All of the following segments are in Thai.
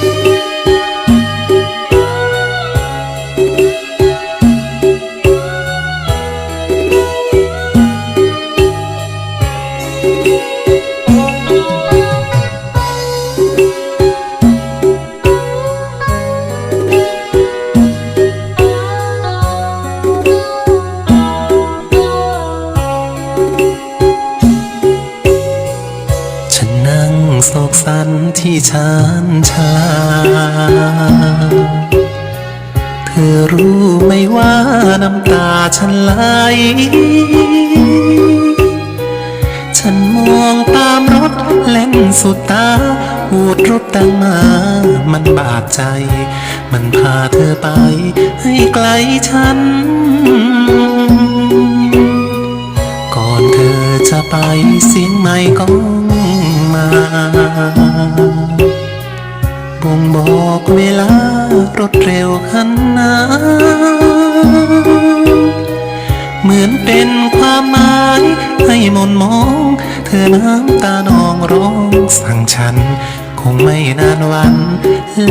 ฉั โศกสันที่ชานชา เธอรู้ไหมว่าน้ำตาฉันไหล ฉันมองตามรถเล่นสุดตาหูดรถดังมา มันบาดใจ มันพาเธอไป ให้ไกลฉัน ก่อนเธอจะไปเสียงไม่ก้อง บ่งบอกเวลารถเร็วขันนาเหมือนเป็นความหมายให้มนมอง เธอน้ำตานองร้องสั่งฉัน คงไม่นานวัน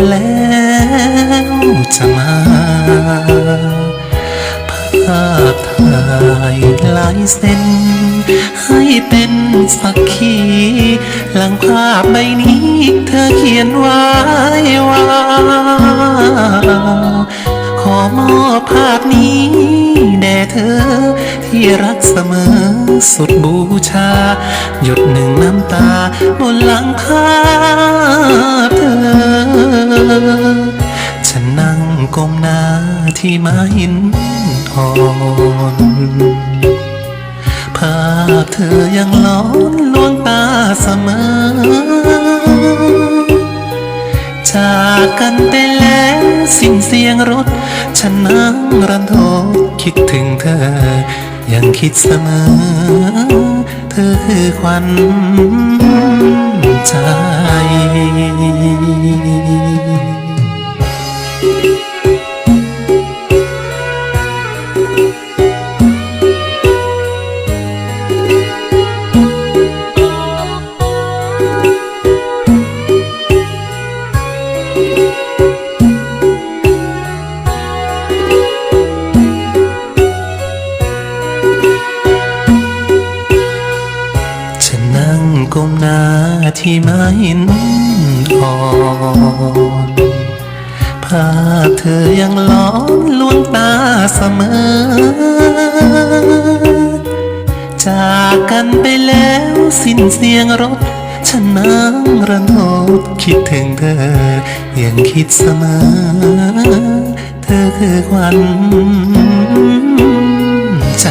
แล้วจะมาภาพถ่ายลายเส้น ให้เป็นสักขี หลังภาพใบนี้ เธอเขียนไว้ว่า ขอมอบภาพนี้ แด่เธอ ที่รักเสมอสุดบูชา หยดหนึ่งน้ำตา บนหลังภาพเธอ ฉันนั่งก้มหน้าที่ไม้หินอ่อนากกันไปแล้วสิ้นเสียงรถ ฉันนั่งรันทดคิดถึงเธอ ยังคิดเสมอ เธอคือควันใจ ฉันนั่งก้มหน้าที่ไม้หินอ่อนภาพเธอยังล้อนลวงตาเสมอ จากกันไปแล้วสิ้นเสียงรถ ฉันนั่งระนดคิดถึงเธอ ยังคิดเสมอ เธอคือควันใจ